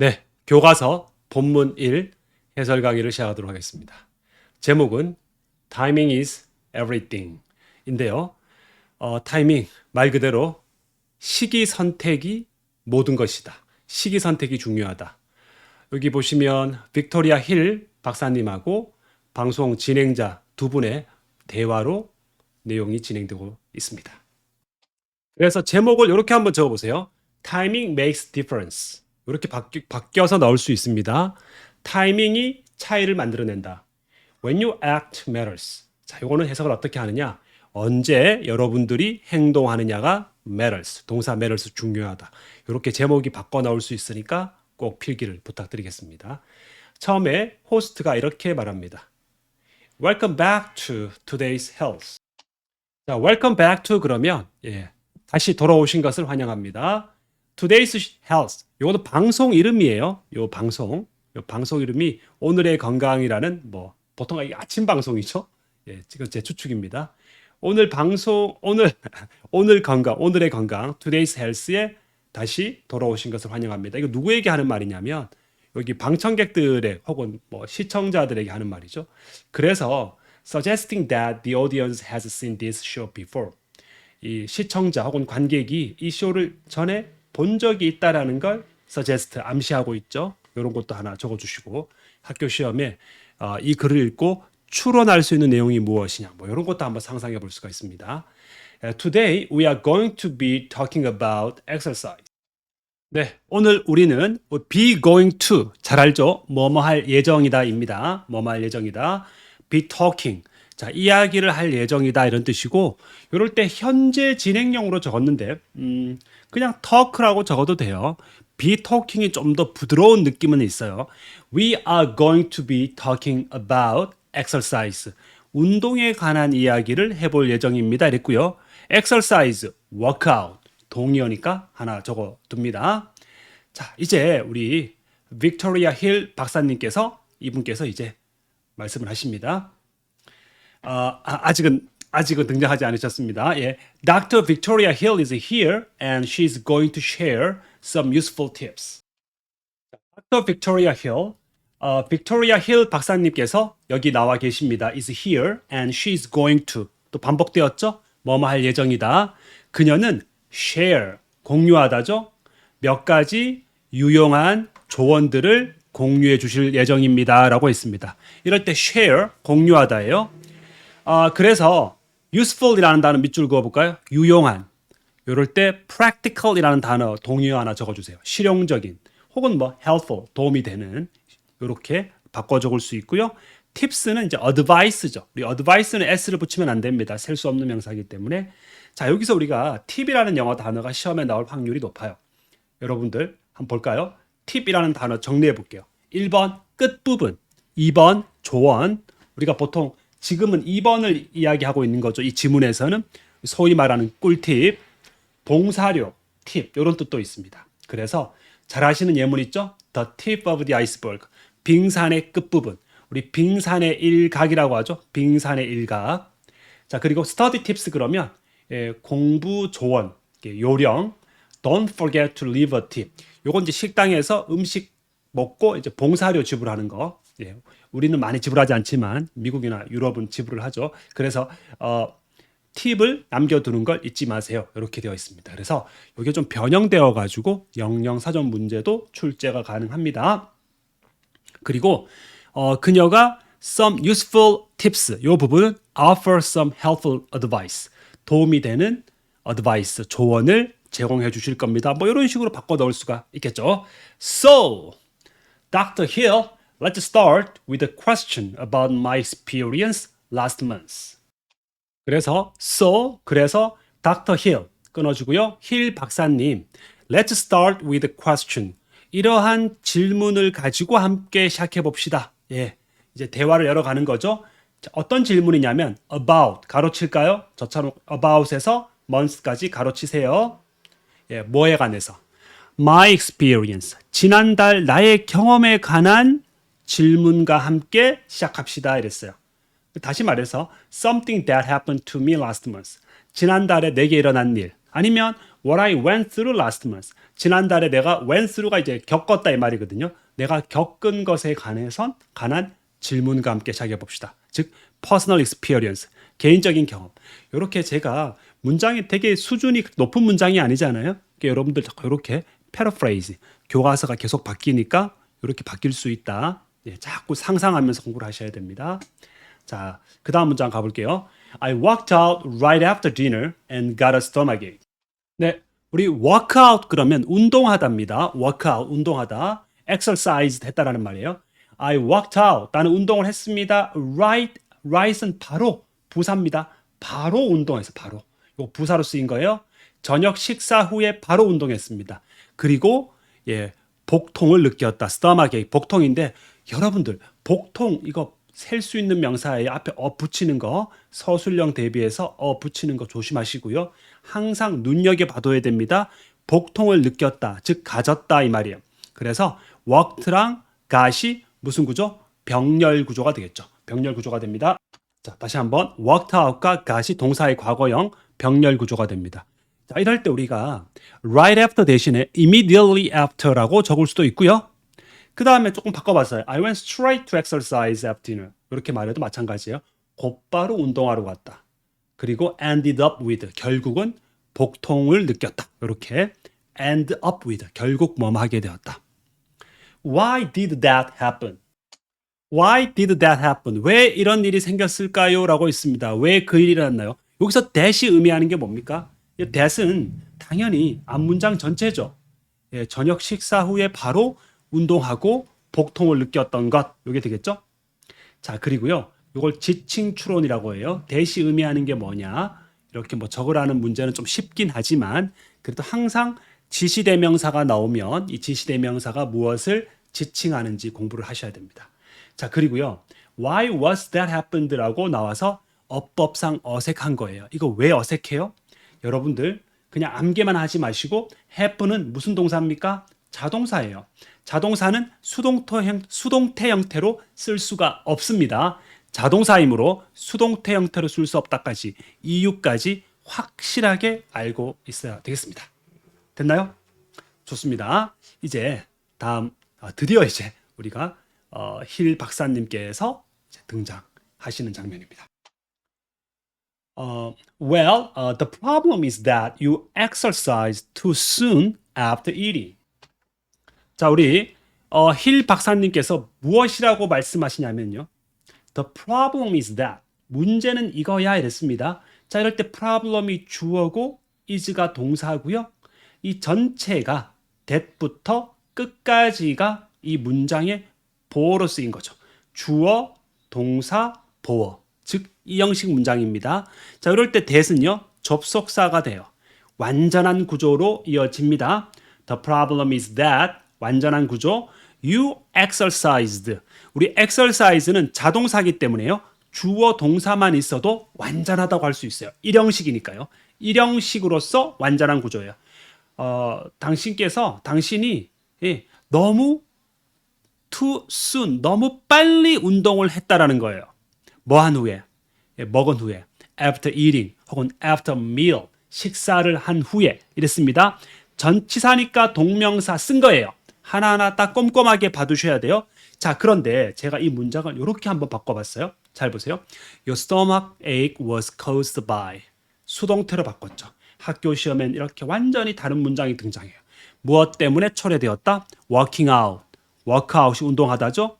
네, 교과서 본문 1 해설 강의를 시작하도록 하겠습니다. 제목은 Timing is everything 인데요. 어, 타이밍 말 그대로 시기 선택이 모든 것이다. 시기 선택이 중요하다. 여기 보시면 빅토리아 힐 박사님하고 방송 진행자 두 분의 대화로 내용이 진행되고 있습니다. 그래서 제목을 이렇게 한번 적어보세요. Timing makes difference. 이렇게 바뀌, 바뀌어서 넣을 수 있습니다. 타이밍이 차이를 만들어낸다. When you act matters. 자, 이거는 해석을 어떻게 하느냐? 언제 여러분들이 행동하느냐가 matters. 동사 matters 중요하다. 이렇게 제목이 바꿔 나올 수 있으니까 꼭 필기를 부탁드리겠습니다. 처음에 호스트가 이렇게 말합니다. Welcome back to today's health. 자, welcome back to 그러면 예, 다시 돌아오신 것을 환영합니다. Today's Health. 이것도 방송 이름이에요. 요 방송. 요 방송 이름이 오늘의 건강이라는 뭐 보통 아침 방송이죠. 예, 지금 제 추측입니다. 오늘 방송 오늘 오늘 건강 오늘의 건강 Today's Health에 다시 돌아오신 것을 환영합니다. 이거 누구에게 하는 말이냐면 여기 방청객들의 혹은 뭐 시청자들에게 하는 말이죠. 그래서 suggesting that the audience has seen this show before. 이 시청자 혹은 관객이 이 쇼를 전에 본 적이 있다라는 걸 suggest 암시하고 있죠. 이런 것도 하나 적어주시고 학교 시험에 어, 이 글을 읽고 추론할 수 있는 내용이 무엇이냐 뭐 이런 것도 한번 상상해 볼 수가 있습니다. Today we are going to be talking about exercise. 네, 오늘 우리는 be going to 잘 알죠? 뭐뭐 할 예정이다입니다. 뭐뭐 할 예정이다. be talking 자, 이야기를 할 예정이다 이런 뜻이고 이럴 때 현재 진행형으로 적었는데 음, 그냥 talk라고 적어도 돼요. be talking이 좀 더 부드러운 느낌은 있어요. We are going to be talking about exercise. 운동에 관한 이야기를 해볼 예정입니다. 이랬고요. exercise, workout. 동의어니까 하나 적어 둡니다. 자, 이제 우리 빅토리아 힐 박사님께서 이분께서 이제 말씀을 하십니다. 어, 아, 아직은 아직은 등장하지 않으셨습니다. 예. Dr. Victoria Hill is here and she's going to share some useful tips. Dr. Victoria Hill, 어, Victoria Hill 박사님께서 여기 나와 계십니다. is here and she's going to 또 반복되었죠? 뭐뭐 할 예정이다. 그녀는 share 공유하다죠. 몇 가지 유용한 조언들을 공유해 주실 예정입니다 라고 했습니다. 이럴 때 share 공유하다예요. 아, 그래서 useful이라는 단어 밑줄 그어 볼까요? 유용한. 이럴 때 practical이라는 단어 동의어 하나 적어 주세요. 실용적인 혹은 뭐 helpful 도움이 되는 이렇게 바꿔 적을 수 있고요. tips는 이제 advice죠. 우리 advice는 s를 붙이면 안 됩니다. 셀 수 없는 명사이기 때문에 자, 여기서 우리가 팁이라는 영어 단어가 시험에 나올 확률이 높아요. 여러분들 한번 볼까요? 팁이라는 단어 정리해 볼게요. 1번 끝부분, 2번 조언. 우리가 보통 지금은 2번을 이야기하고 있는 거죠. 이 지문에서는 소위 말하는 꿀팁, 동사료, 팁 이런 뜻도 있습니다. 그래서 잘 아시는 예문 있죠? The tip of the iceberg. 빙산의 끝부분. 우리 빙산의 일각이라고 하죠. 빙산의 일각. 자, 그리고 study tips 그러면 예, 공부 조언, 요령. Don't forget to leave a tip. 요건 이제 식당에서 음식 먹고 이제 봉사료 지불하는 거. 예, 우리는 많이 지불하지 않지만 미국이나 유럽은 지불을 하죠. 그래서 어, 팁을 남겨두는 걸 잊지 마세요. 이렇게 되어 있습니다. 그래서 이게 좀 변형되어 가지고 영영 사전 문제도 출제가 가능합니다. 그리고 어, 그녀가 some useful tips 이 부분은 offer some helpful advice 도움이 되는 advice 조언을 제공해 주실 겁니다. 뭐 이런 식으로 바꿔 넣을 수가 있겠죠. So, Dr. Hill, let's start with a question about my experience last month. 그래서 so 그래서 Dr. Hill 끊어주고요. 힐 박사님, let's start with a question. 이러한 질문을 가지고 함께 시작해 봅시다. 예, 이제 대화를 열어가는 거죠. 자, 어떤 질문이냐면 about 가로칠까요? 저처럼 about에서 month까지 가로치세요. 예, 뭐에 관해서? My experience. 지난달 나의 경험에 관한 질문과 함께 시작합시다. 이랬어요. 다시 말해서 something that happened to me last month. 지난달에 내게 일어난 일. 아니면 what I went through last month. 지난달에 내가 went through가 이제 겪었다 이 말이거든요. 내가 겪은 것에 관해선 관한 질문과 함께 시작해 봅시다. 즉 personal experience, 개인적인 경험. 이렇게 제가 문장이 되게 수준이 높은 문장이 아니잖아요. 그러니까 여러분들 이렇게 paraphrase, 교과서가 계속 바뀌니까 이렇게 바뀔 수 있다. 예, 자꾸 상상하면서 공부를 하셔야 됩니다. 자, 그 다음 문장 가볼게요. I walked out right after dinner and got a stomachache. 네, 우리 work out 그러면 운동하다입니다. work out, 운동하다. exercise 했다라는 말이에요. I walked out, 나는 운동을 했습니다. right, right은 바로 부사입니다. 바로 운동해서 바로. 이거 부사로 쓰인 거예요. 저녁 식사 후에 바로 운동했습니다. 그리고 예, 복통을 느꼈다. stomach 복통인데 여러분들 복통 이거 셀 수 있는 명사에 앞에 어 붙이는 거 서술형 대비해서 어 붙이는 거 조심하시고요. 항상 눈여겨 봐둬야 됩니다. 복통을 느꼈다. 즉 가졌다 이 말이에요. 그래서 walked랑 got이 무슨 구조? 병렬 구조가 되겠죠. 병렬 구조가 됩니다. 자, 다시 한번 walked out과 got이 동사의 과거형 병렬 구조가 됩니다. 자, 이럴 때 우리가 right after 대신에 immediately after라고 적을 수도 있고요. 그 다음에 조금 바꿔봤어요. I went straight to exercise after dinner. 이렇게 말해도 마찬가지예요. 곧바로 운동하러 갔다. 그리고 ended up with. 결국은 복통을 느꼈다. 이렇게 end up with. 결국 뭐뭐 하게 되었다. Why did that happen? Why did that happen? 왜 이런 일이 생겼을까요? 라고 있습니다. 왜 그 일이 일어났나요? 여기서 that이 의미하는 게 뭡니까? 이 that은 당연히 앞문장 전체죠. 예, 저녁 식사 후에 바로 운동하고 복통을 느꼈던 것. 이게 되겠죠? 자, 그리고요. 이걸 지칭 추론이라고 해요. that이 의미하는 게 뭐냐? 이렇게 뭐 적으라는 문제는 좀 쉽긴 하지만 그래도 항상 지시대명사가 나오면 이 지시대명사가 무엇을 지칭하는지 공부를 하셔야 됩니다. 자, 그리고요. Why was that happened라고 나와서 어법상 어색한 거예요. 이거 왜 어색해요? 여러분들 그냥 암기만 하지 마시고 happen은 무슨 동사입니까? 자동사예요. 자동사는 수동태, 형, 수동태 형태로 쓸 수가 없습니다. 자동사이므로 수동태 형태로 쓸 수 없다까지 이유까지 확실하게 알고 있어야 되겠습니다. 됐나요? 좋습니다. 이제 다음 아, 드디어 이제 우리가 어, 힐 박사님께서 등장하시는 장면입니다. 어, well, uh, the problem is that you exercise too soon after eating. 자, 우리 어, 힐 박사님께서 무엇이라고 말씀하시냐면요. The problem is that 문제는 이거야 이랬습니다. 자, 이럴 때 problem이 주어고 is가 동사고요. 이 전체가 that부터 끝까지가 이 문장의 보어로 쓰인 거죠. 주어, 동사, 보어. 즉, 이 형식 문장입니다. 자, 이럴 때 that은요, 접속사가 돼요. 완전한 구조로 이어집니다. The problem is that 완전한 구조. You exercised. 우리 exercise는 자동사기 때문에요. 주어 동사만 있어도 완전하다고 할 수 있어요. 일형식이니까요. 일형식으로서 완전한 구조예요. 어, 당신께서 당신이 예, 너무 too soon, 너무 빨리 운동을 했다라는 거예요. 뭐 한 후에, 예, 먹은 후에, after eating 혹은 after meal, 식사를 한 후에 이랬습니다. 전치사니까 동명사 쓴 거예요. 하나하나 딱 꼼꼼하게 봐두셔야 돼요. 자, 그런데 제가 이 문장을 이렇게 한번 바꿔봤어요. 잘 보세요. Your stomach ache was caused by 수동태로 바꿨죠. 학교 시험엔 이렇게 완전히 다른 문장이 등장해요. 무엇 때문에 초래되었다? Working out. workout이 운동하다죠.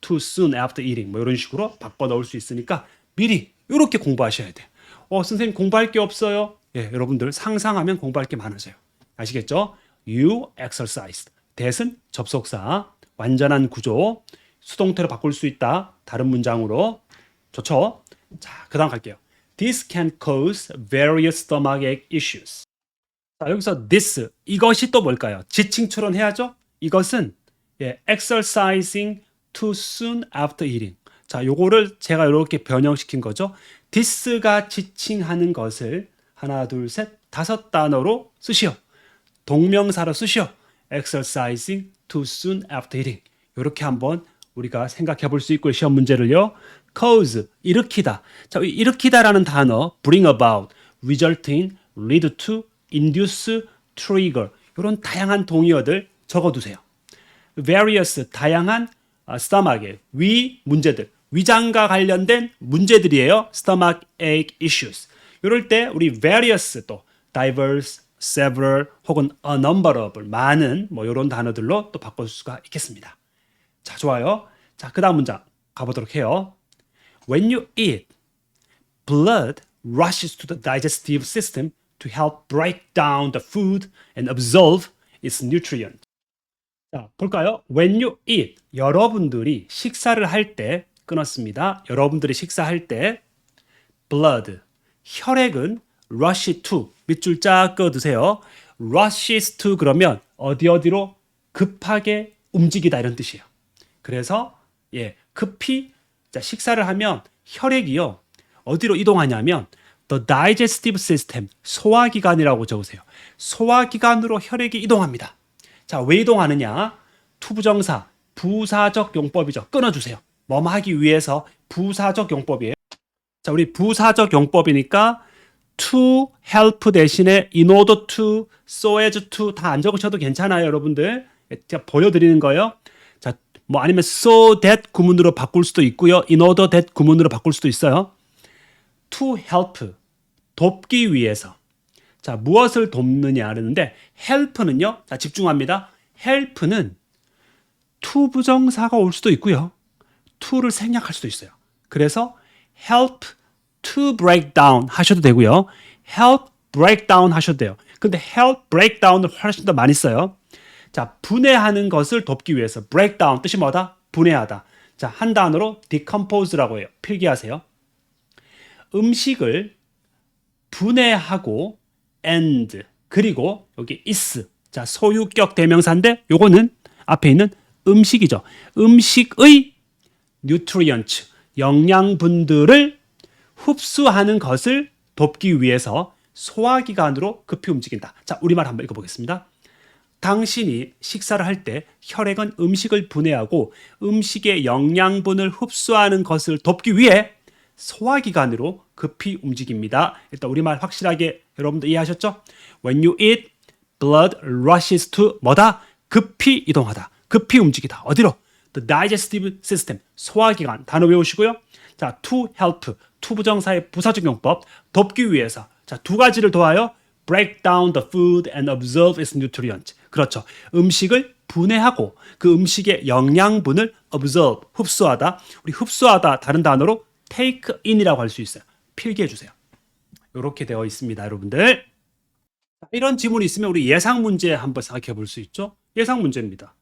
Too soon after eating. 뭐 이런 식으로 바꿔 넣을 수 있으니까 미리 이렇게 공부하셔야 돼. 어, 선생님 공부할 게 없어요. 예, 여러분들 상상하면 공부할 게 많아져요. 아시겠죠? You exercised. That은 접속사, 완전한 구조, 수동태로 바꿀 수 있다. 다른 문장으로. 좋죠? 자, 그 다음 갈게요. This can cause various stomachache issues. 자, 여기서 this, 이것이 또 뭘까요? 지칭 추론해야죠? 이것은 예, exercising too soon after eating. 자, 요거를 제가 이렇게 변형시킨 거죠. this가 지칭하는 것을 하나, 둘, 셋, 다섯 단어로 쓰시오. 동명사로 쓰시오. Exercising too soon after eating. 이렇게 한번 우리가 생각해 볼 수 있고 시험 문제를요. cause 일으키다. 자, 이 일으키다라는 단어 bring about, result in, lead to, induce, trigger 이런 다양한 동의어들 적어 두세요. various 다양한 아, stomach의 위 문제들 위장과 관련된 문제들이에요. stomach ache issues. 이럴 때 우리 various 또 diverse, several 혹은 a number of 많은 뭐 이런 단어들로 또 바꿀 수가 있겠습니다. 자, 좋아요. 자, 그 다음 문장 가보도록 해요. When you eat, blood rushes to the digestive system to help break down the food and absorb its nutrients. 자, 볼까요? When you eat, 여러분들이 식사를 할 때 끊었습니다. 여러분들이 식사할 때 blood, 혈액은 rush to 밑줄 쫙 그어두세요. rushes to 그러면 어디 어디로 급하게 움직이다 이런 뜻이에요. 그래서 예, 급히 자, 식사를 하면 혈액이요. 어디로 이동하냐면 the digestive system 소화기관이라고 적으세요. 소화기관으로 혈액이 이동합니다. 자, 왜 이동하느냐? 투부정사 부사적 용법이죠. 끊어 주세요. 뭐뭐 하기 위해서 부사적 용법이에요. 자, 우리 부사적 용법이니까 to help 대신에 in order to, so as to 다 안 적으셔도 괜찮아요, 여러분들. 제가 보여드리는 거예요. 자, 뭐 아니면 so that 구문으로 바꿀 수도 있고요. in order that 구문으로 바꿀 수도 있어요. to help 돕기 위해서. 자, 무엇을 돕느냐 그러는데 help는요. 자, 집중합니다. help는 to 부정사가 올 수도 있고요. to를 생략할 수도 있어요. 그래서 help to break down 하셔도 되고요. help break down 하셔도 돼요. 근데 help break down을 훨씬 더 많이 써요. 자, 분해하는 것을 돕기 위해서 break down 뜻이 뭐다? 분해하다. 자, 한 단어로 decompose라고 해요. 필기하세요. 음식을 분해하고 and 그리고 여기 is 자 소유격 대명사인데 요거는 앞에 있는 음식이죠. 음식의 nutrients 영양분들을 흡수하는 것을 돕기 위해서 소화기관으로 급히 움직인다. 자 우리말 한번 읽어보겠습니다. 당신이 식사를 할 때 혈액은 음식을 분해하고 음식의 영양분을 흡수하는 것을 돕기 위해 소화기관으로 급히 움직입니다. 일단 우리말 확실하게 여러분들 이해하셨죠? When you eat, blood rushes to 뭐다? 급히 이동하다. 급히 움직이다. 어디로? The digestive system. 소화기관. 단어 외우시고요. 자, to help. to 부정사의 부사적 용법. 돕기 위해서. 자, 두 가지를 도와요. break down the food and absorb its nutrients. 그렇죠. 음식을 분해하고 그 음식의 영양분을 absorb, 흡수하다. 우리 흡수하다 다른 단어로 take in이라고 할 수 있어요. 필기해 주세요. 이렇게 되어 있습니다, 여러분들. 이런 지문이 있으면 우리 예상 문제 한번 생각해 볼 수 있죠? 예상 문제입니다.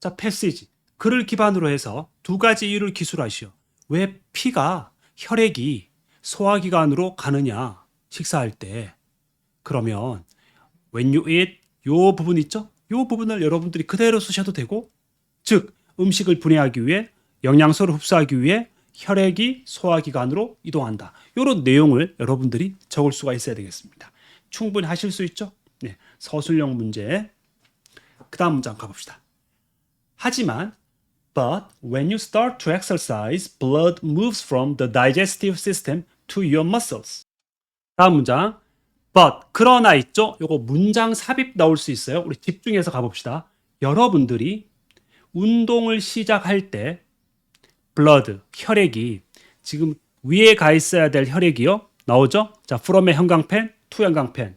자, 패시지. 그를 기반으로 해서 두 가지 이유를 기술하시오. 왜 피가 혈액이 소화기관으로 가느냐? 식사할 때. 그러면 when you eat 요 부분 있죠? 요 부분을 여러분들이 그대로 쓰셔도 되고 즉 음식을 분해하기 위해 영양소를 흡수하기 위해 혈액이 소화기관으로 이동한다. 이런 내용을 여러분들이 적을 수가 있어야 되겠습니다. 충분히 하실 수 있죠? 네, 서술형 문제. 그 다음 문장 가봅시다. 하지만 But when you start to exercise, blood moves from the digestive system to your muscles. 다음 문장. But 그러나 있죠? 요거 문장 삽입 나올 수 있어요. 우리 집중해서 가봅시다. 여러분들이 운동을 시작할 때 blood 혈액이 지금 위에 가 있어야 될 혈액이요. 나오죠? 자, from의 형광펜, to 형광펜.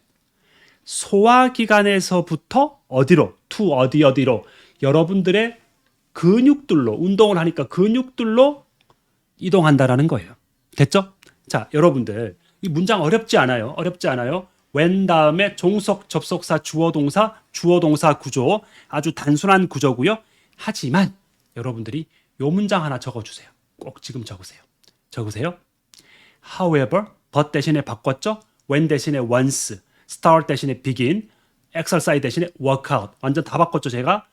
소화기관에서부터 어디로? to 어디 어디로? 여러분들의 근육들로 운동을 하니까 근육들로 이동한다라는 거예요. 됐죠? 자, 여러분들 이 문장 어렵지 않아요. 어렵지 않아요. when 다음에 종속 접속사 주어 동사 주어 동사 구조 아주 단순한 구조고요. 하지만 여러분들이 요 문장 하나 적어 주세요. 꼭 지금 적으세요. 적으세요. However, but 대신에 바꿨죠. when 대신에 once, start 대신에 begin, exercise 대신에 workout. 완전 다 바꿨죠, 제가.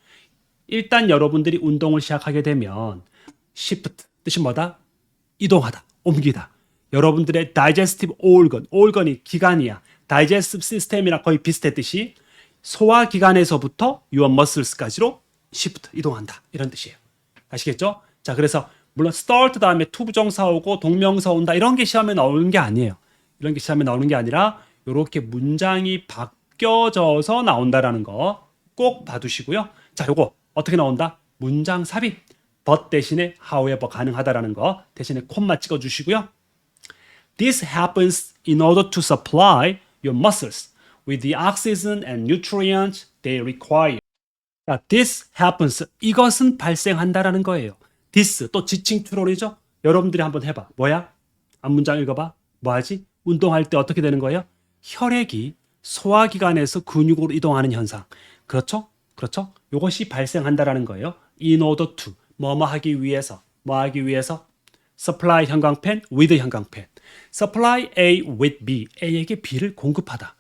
일단 여러분들이 운동을 시작하게 되면 shift 뜻이 뭐다? 이동하다, 옮기다. 여러분들의 digestive organ, organ이 기관이야. digestive system이랑 거의 비슷했듯이 소화 기관에서부터 your muscles까지로 shift 이동한다. 이런 뜻이에요. 아시겠죠? 자, 그래서 물론 start 다음에 to 부정사 오고 동명사 온다 이런 게 시험에 나오는 게 아니에요. 이런 게 시험에 나오는 게 아니라 이렇게 문장이 바뀌어져서 나온다라는 거 꼭 봐두시고요. 자, 요거 어떻게 나온다? 문장 삽입. but 대신에 however 가능하다라는 거 대신에 콤마 찍어 주시고요. This happens in order to supply your muscles with the oxygen and nutrients they require. 자, this happens. 이것은 발생한다라는 거예요. this 또 지칭 추론이죠. 여러분들이 한번 해봐. 뭐야? 앞 문장 읽어봐. 뭐하지? 운동할 때 어떻게 되는 거예요? 혈액이 소화기관에서 근육으로 이동하는 현상. 그렇죠? 그렇죠? 이것이 발생한다라는 거예요. in order to 뭐뭐 하기 위해서 뭐 하기 위해서 supply 형광펜 with 형광펜 supply A with B A에게 B를 공급하다.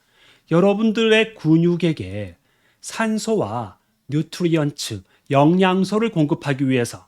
여러분들의 근육에게 산소와 뉴트리언츠 영양소를 공급하기 위해서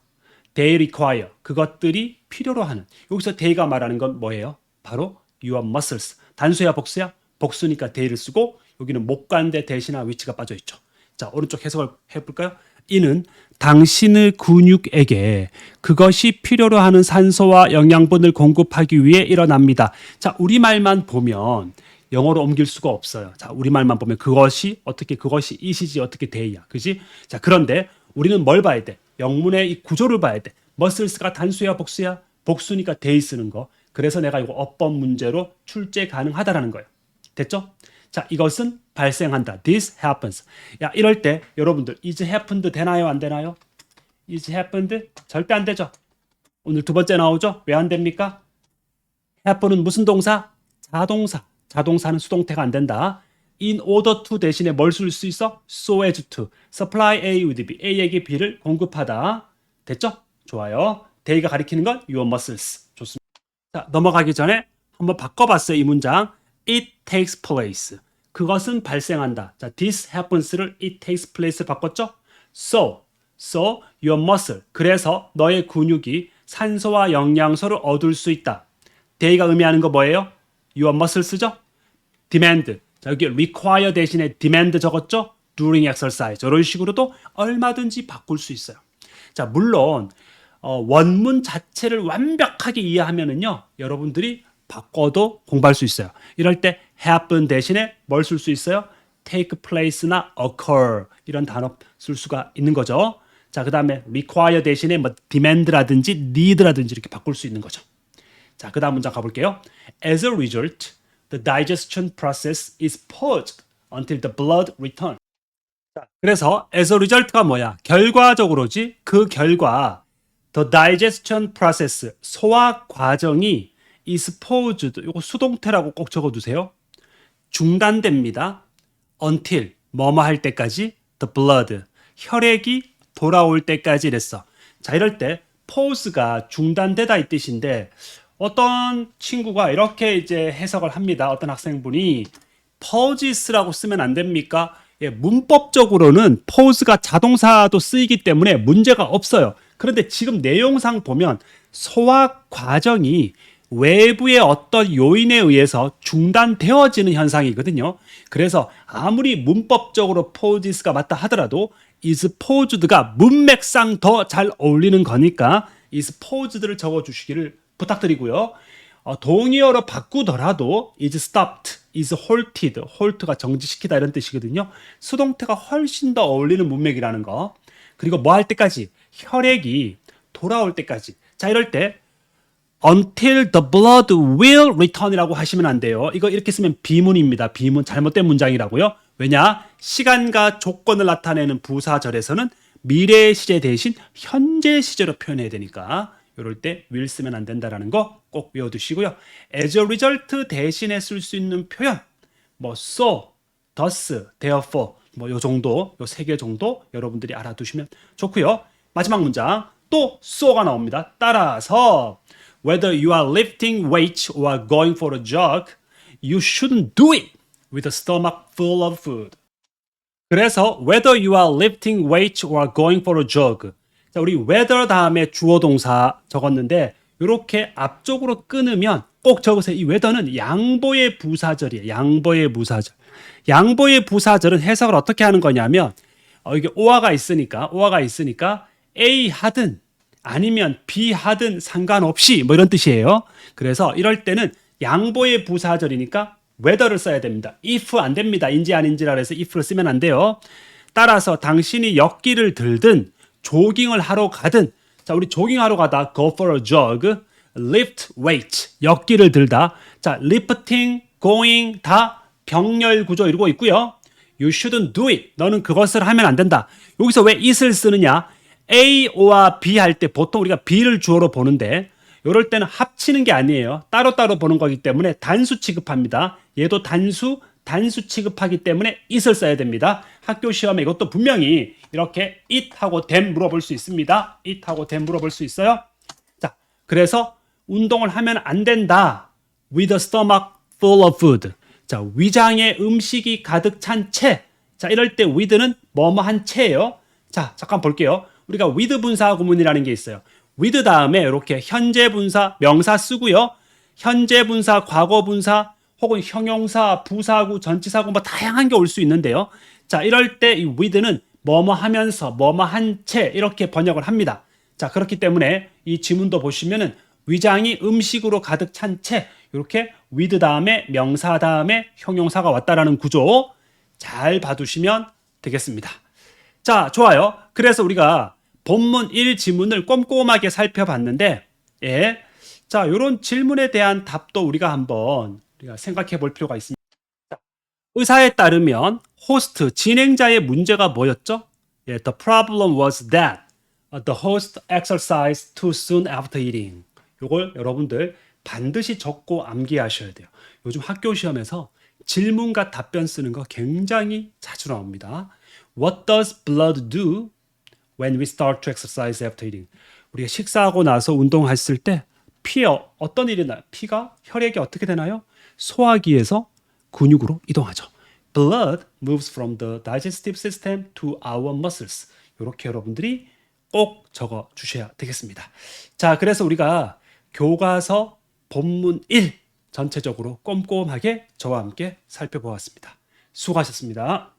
they require 그것들이 필요로 하는 여기서 they가 말하는 건 뭐예요? 바로 your muscles 단수야 복수야? 복수니까 they를 쓰고 여기는 목관대 대신나 위치가 빠져 있죠. 자 오른쪽 해석을 해볼까요? 이는 당신의 근육에게 그것이 필요로 하는 산소와 영양분을 공급하기 위해 일어납니다. 자 우리말만 보면 영어로 옮길 수가 없어요. 자, 우리말만 보면 그것이 어떻게 그것이 이시지 어떻게 돼야. 그지? 자, 그런데 우리는 뭘 봐야 돼? 영문의 이 구조를 봐야 돼. 머슬스가 단수야 복수야? 복수니까 데이 쓰는 거. 그래서 내가 이거 어법 문제로 출제 가능하다라는 거예요. 됐죠? 자, 이것은 발생한다. This happens. 야, 이럴 때 여러분들 is happened 되나요? 안 되나요? is happened? 절대 안 되죠. 오늘 두 번째 나오죠? 왜 안 됩니까? happen은 무슨 동사? 자동사. 자동사는 수동태가 안 된다. in order to 대신에 뭘 쓸 수 있어? so as to. supply A with B. A에게 B를 공급하다. 됐죠? 좋아요. 데이가 가리키는 건 your muscles. 좋습니다. 자, 넘어가기 전에 한번 바꿔봤어요. 이 문장. It takes place. 그것은 발생한다. 자, this happens를 it takes place 바꿨죠? So, so your muscle. 그래서 너의 근육이 산소와 영양소를 얻을 수 있다. day가 의미하는 거 뭐예요? your muscles죠? demand. 자, 여기 require 대신에 demand 적었죠? during exercise. 이런 식으로도 얼마든지 바꿀 수 있어요. 자, 물론 어, 원문 자체를 완벽하게 이해하면은요, 여러분들이 바꿔도 공부할 수 있어요. 이럴 때 happen 대신에 뭘 쓸 수 있어요? take place나 occur 이런 단어 쓸 수가 있는 거죠. 자, 그다음에 require 대신에 뭐 demand라든지 need라든지 이렇게 바꿀 수 있는 거죠. 자, 그다음 문장 가 볼게요. As a result, the digestion process is paused until the blood returns. 자, 그래서 as a result가 뭐야? 결과적으로지. 그 결과 the digestion process 소화 과정이 paused. 이거 수동태라고 꼭 적어 두세요. 중단됩니다. until 뭐뭐 할 때까지 the blood 혈액이 돌아올 때까지 이랬어. 자, 이럴 때 pause가 중단되다 이 뜻인데 어떤 친구가 이렇게 이제 해석을 합니다. 어떤 학생분이 pauses라고 쓰면 안 됩니까? 예, 문법적으로는 pause가 자동사도 쓰이기 때문에 문제가 없어요. 그런데 지금 내용상 보면 소화 과정이 외부의 어떤 요인에 의해서 중단되어지는 현상이거든요. 그래서 아무리 문법적으로 pauses가 맞다 하더라도 is paused가 문맥상 더 잘 어울리는 거니까 is paused를 적어 주시기를 부탁드리고요. 어, 동의어로 바꾸더라도 is stopped, is halted, halt가 정지시키다 이런 뜻이거든요. 수동태가 훨씬 더 어울리는 문맥이라는 거. 그리고 뭐 할 때까지 혈액이 돌아올 때까지. 자 이럴 때 until the blood will return이라고 하시면 안 돼요. 이거 이렇게 쓰면 비문입니다. 비문 잘못된 문장이라고요. 왜냐? 시간과 조건을 나타내는 부사절에서는 미래의 시제 대신 현재 시제로 표현해야 되니까 이럴 때 will 쓰면 안 된다라는 거 꼭 외워두시고요. as a result 대신에 쓸 수 있는 표현 뭐 so, thus, therefore 뭐 요 정도 요 세 개 정도 여러분들이 알아두시면 좋고요. 마지막 문장 또 so가 나옵니다. 따라서 whether you are lifting weights or going for a jog, you shouldn't do it with a stomach full of food. 그래서 whether you are lifting weights or going for a jog. 자, 우리 whether 다음에 주어 동사 적었는데 이렇게 앞쪽으로 끊으면 꼭 적으세요. 이 whether는 양보의 부사절이에요. 양보의 부사절. 양보의 부사절은 해석을 어떻게 하는 거냐면 어, 이게 오화가 있으니까 오화가 있으니까 A 하든 아니면 B 하든 상관없이 뭐 이런 뜻이에요. 그래서 이럴 때는 양보의 부사절이니까 whether를 써야 됩니다. if 안 됩니다. 인지 아닌지라 해서 if를 쓰면 안 돼요. 따라서 당신이 역기를 들든 조깅을 하러 가든 자 우리 조깅하러 가다 go for a jog, lift weight 역기를 들다 자 lifting, going 다 병렬 구조 이루고 있고요. You shouldn't do it. 너는 그것을 하면 안 된다. 여기서 왜 it을 쓰느냐? A와 B 할 때 보통 우리가 B를 주어로 보는데 이럴 때는 합치는 게 아니에요. 따로따로 보는 거기 때문에 단수 취급합니다. 얘도 단수, 단수 취급하기 때문에 it을 써야 됩니다. 학교 시험에 이것도 분명히 이렇게 it하고 them 물어볼 수 있습니다. it하고 them 물어볼 수 있어요. 자, 그래서 운동을 하면 안 된다. With a stomach full of food. 자, 위장에 음식이 가득 찬 채. 자, 이럴 때 with는 뭐뭐한 채예요. 자, 잠깐 볼게요. 우리가 with 분사 구문이라는 게 있어요. with 다음에 이렇게 현재 분사 명사 쓰고요. 현재 분사, 과거 분사 혹은 형용사, 부사구, 전치사구 뭐 다양한 게 올 수 있는데요. 자, 이럴 때 이 with는 뭐뭐 하면서 뭐뭐 한 채 이렇게 번역을 합니다. 자, 그렇기 때문에 이 지문도 보시면은 위장이 음식으로 가득 찬 채 이렇게 with 다음에 명사 다음에 형용사가 왔다라는 구조 잘 봐두시면 되겠습니다. 자, 좋아요. 그래서 우리가 본문 1 지문을 꼼꼼하게 살펴봤는데, 예. 자, 요런 질문에 대한 답도 우리가 한번 우리가 생각해 볼 필요가 있습니다. 자, 의사에 따르면 호스트, 진행자의 문제가 뭐였죠? 예, the problem was that the host exercised too soon after eating. 요걸 여러분들 반드시 적고 암기하셔야 돼요. 요즘 학교 시험에서 질문과 답변 쓰는 거 굉장히 자주 나옵니다. What does blood do when we start to exercise after eating? 우리가 식사하고 나서 운동했을 때 피에 어- 어떤 일이 나요? 피가 혈액이 어떻게 되나요? 소화기에서 근육으로 이동하죠. Blood moves from the digestive system to our muscles. 이렇게 여러분들이 꼭 적어 주셔야 되겠습니다. 자, 그래서 우리가 교과서 본문 1 전체적으로 꼼꼼하게 저와 함께 살펴보았습니다. 수고하셨습니다.